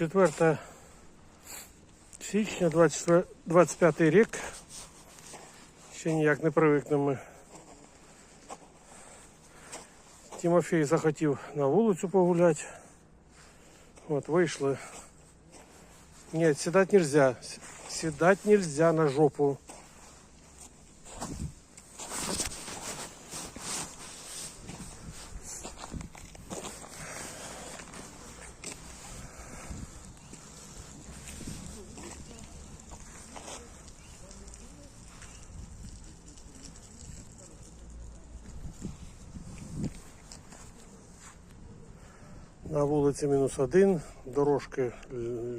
4 січня 24 25 рік. Ще ніяк не привикнемо ми. Тимофій захотів на вулицю погуляти. От вийшли. Нет, сідати нельзя. С- Сідати нельзя на жопу. На вулиці мінус один, дорожки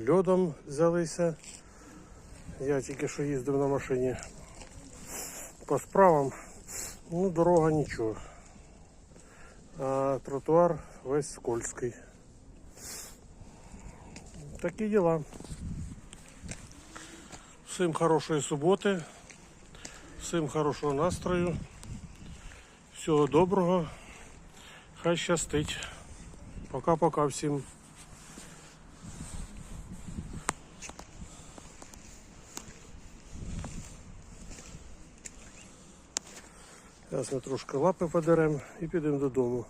льодом взялися. Я тільки що їздив на машині по справам. Ну, дорога нічого. А тротуар весь скользкий. Такі діла. Всім хорошої суботи, всім хорошого настрою, всього доброго. Хай щастить. Пока-пока всім. Зараз ми трошки лапи подеремо і підемо додому.